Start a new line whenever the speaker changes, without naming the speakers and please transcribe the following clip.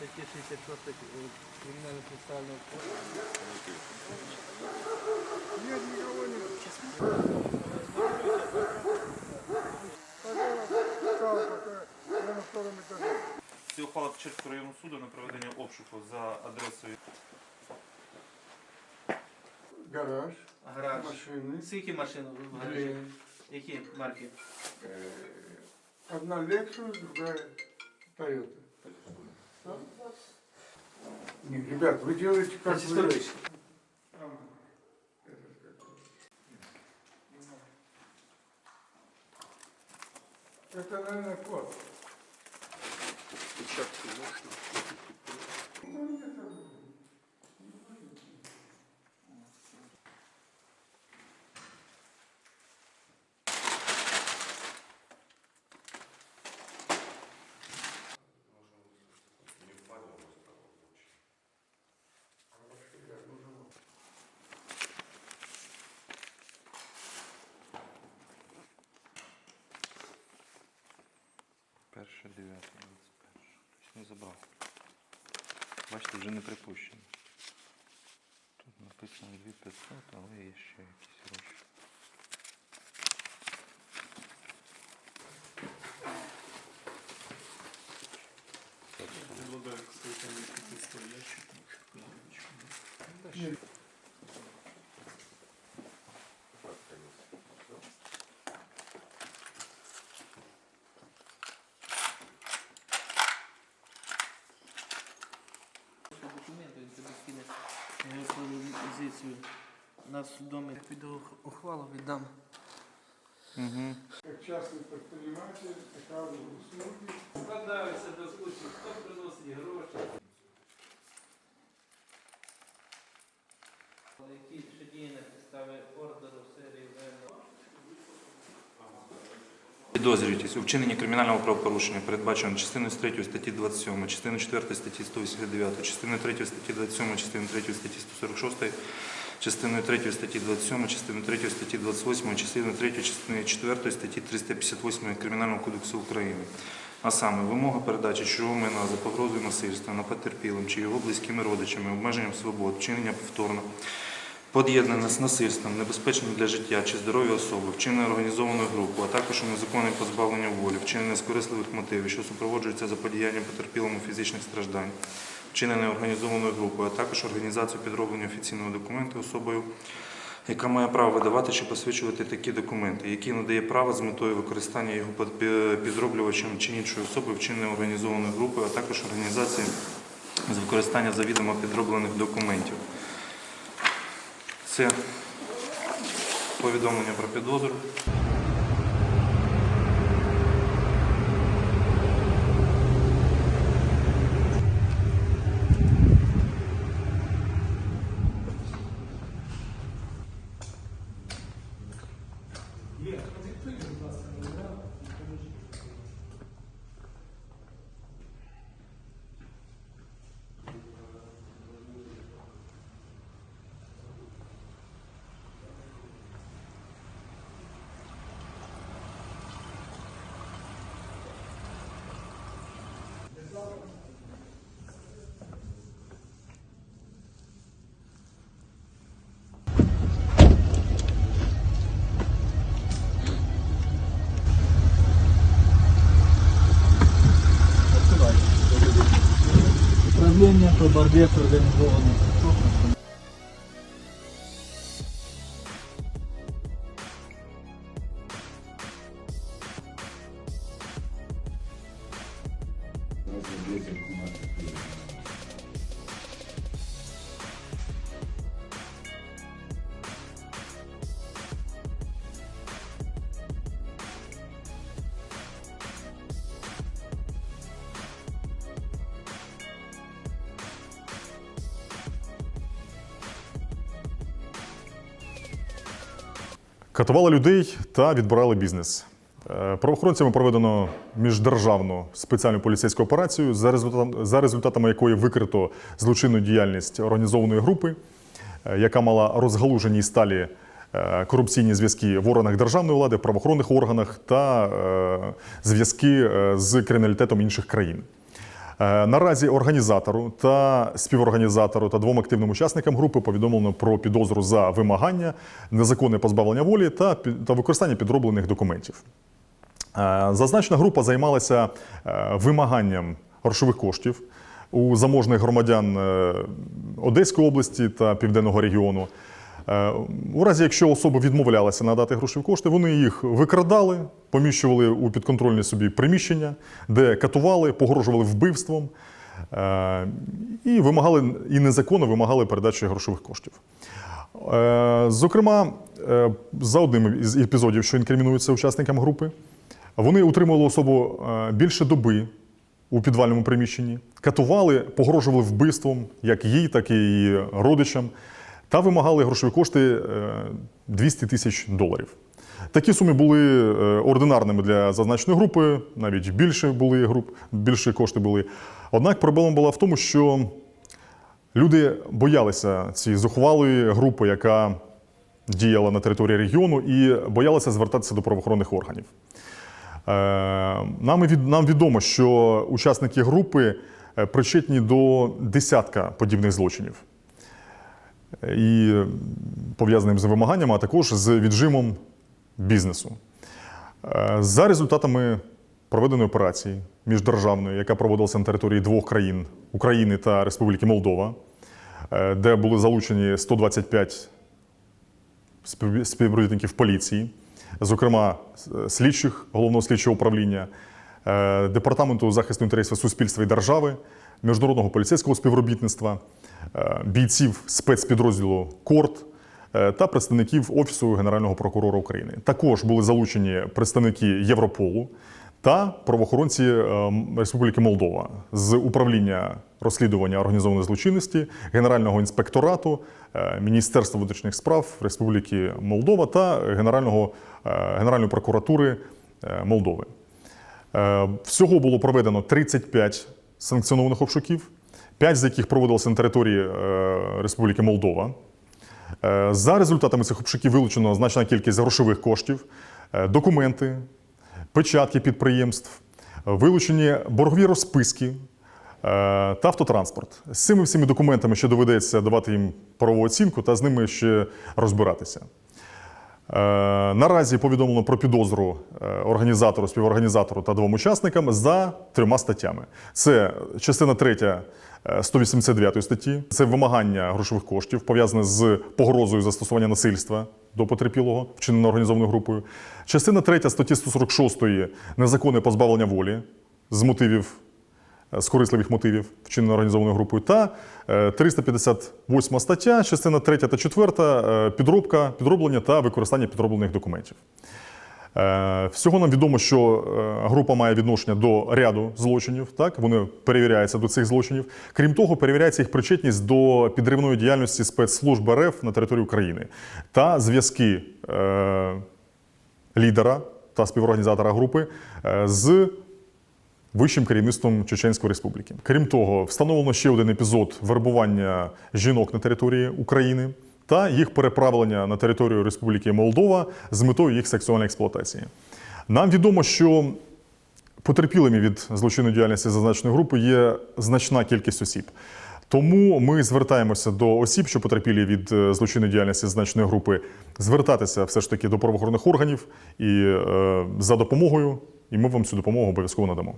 статті 66 е, кримінального процесуального кодексу.
Нет, никого нет. Пожалуйста, стало пока я на втором этаже.
Це ухвала Печерського районного суду на проведення обшуку за адресою
Гараж,
Гараж.
машины.
Скільки машин в гаражі?
Две.
Які марки?
Э, Одна Lexus, другая Toyota. Нет, ребят, вы делаете как вы... Это, наверное, кот.
Печатки можно. 9, 21. Щось не забрав. Бачите, вже не припущено. Тут написано 2500, але є ще якісь гроші.
Обладаю, кстати, там есть. Позицію. на нас в я піду ухвалу віддам.
Угу.
Как частный предприниматель, в услуги.
Складаються до случаю, хто приносить гроші.
Підозрюєтесь у вчиненні кримінального правопорушення, передбачено частиною 3 статті 27, частиною 4 статті 189, частиною 3 статті 27, частиною 3 статті 146, частиною 3 статті 27, частиною 3 статті 28, частиною 3 частиною 4 статті 358 Кримінального кодексу України. А саме вимога передачі чужого майна за погрозою насильства на потерпілим чи його близькими родичами, обмеженням свобод, вчинення повторно Под'єднане з насильством, небезпечним для життя чи здоров'я особи, вчинене організованою групою, а також у незаконне позбавлення волі, вчинене з корисливих мотивів, що супроводжується заподіянням потерпілому фізичних страждань, вчинене організованою групою, а також організацію підроблення офіційного документу особою, яка має право видавати чи посвідчувати такі документи, які надає право з метою використання його під- підроблювачем чи іншою особою, вчинене організованою групою, а також організації з використання завідомо підроблених документів. Це повідомлення про підозру.
Управління по боротьбі з
Катували людей та відбирали бізнес. Е, Правоохоронцями проведено міждержавну спеціальну поліцейську операцію, за результатами, якої викрито злочинну діяльність організованої групи, е, яка мала розгалужені і сталі е, корупційні зв'язки в органах державної влади, в правоохоронних органах та зв'язки з криміналітетом інших країн. Е, Наразі організатору та співорганізатору та двом активним учасникам групи повідомлено про підозру за вимагання, незаконне позбавлення волі та, та використання підроблених документів. Е, Зазначена група займалася е, вимаганням грошових коштів у заможних громадян Одеської області та Південного регіону. Е, У разі, якщо особа відмовлялася надати грошові кошти, вони їх викрадали, поміщували у підконтрольні собі приміщення, де катували, погрожували вбивством е, і вимагали і незаконно вимагали передачі грошових коштів. Е, Зокрема, за одним із епізодів, що інкримінується учасникам групи, вони утримували особу більше доби у підвальному приміщенні, катували, погрожували вбивством як їй, так і її родичам, та вимагали грошові кошти е, 200 тисяч доларів. Такі суми були е, ординарними для зазначеної групи, навіть більше були груп, більше кошти були. Однак проблема була в тому, що Люди боялися цієї зухвалої групи, яка діяла на території регіону, і боялися звертатися до правоохоронних органів. Е, Нам, від, нам відомо, що учасники групи е, причетні до десятка подібних злочинів. І пов'язаним з вимаганнями, а також з віджимом бізнесу. Е, За результатами проведеної операції міждержавної, яка проводилася на території двох країн України та Республіки Молдова, е, де були залучені 125 спів- співробітників поліції, зокрема слідчих головного слідчого управління, департаменту захисту інтересів суспільства і держави, міжнародного поліцейського співробітництва, е, бійців спецпідрозділу КОРТ е, та представників Офісу Генерального прокурора України. Також були залучені представники Європолу та правоохоронці е, Республіки Молдова з управління розслідування організованої злочинності, Генерального інспекторату, е, Міністерства внутрішніх справ Республіки Молдова та Генерального, е, Генеральної прокуратури е, Молдови. Е, Всього було проведено 35 санкціонованих обшуків, 5 з яких проводилися на території е, Республіки Молдова. Е, За результатами цих обшуків вилучено значна кількість грошових коштів, документи, печатки підприємств, вилучені боргові розписки та автотранспорт. З цими всіми документами ще доведеться давати їм правову оцінку та з ними ще розбиратися. Е, Наразі повідомлено про підозру е, організатору, співорганізатору та двом учасникам за трьома статтями. Це частина 3 189 статті, це вимагання грошових коштів, пов'язане з погрозою застосування насильства до потерпілого, вчинено організованою групою. Частина 3 статті 146 незаконне позбавлення волі з мотивів з корисливих мотивів, вчинено організованою групою, та е, 358 стаття, частина 3 та 4 е, підробка, підроблення та використання підроблених документів. Е, Всього нам відомо, що е, група має відношення до ряду злочинів. Так вони перевіряються до цих злочинів. Крім того, перевіряється їх причетність до підривної діяльності спецслужб РФ на території України та зв'язки е, лідера та співорганізатора групи е, з вищим керівництвом Чеченської Республіки. Крім того, встановлено ще один епізод вербування жінок на території України та їх переправлення на територію Республіки Молдова з метою їх сексуальної експлуатації. Нам відомо, що потерпілими від злочинної діяльності зазначеної групи є значна кількість осіб. Тому ми звертаємося до осіб, що потерпілі від е, злочинної діяльності зазначеної групи, звертатися все ж таки до правоохоронних органів і е, за допомогою, і ми вам цю допомогу обов'язково надамо.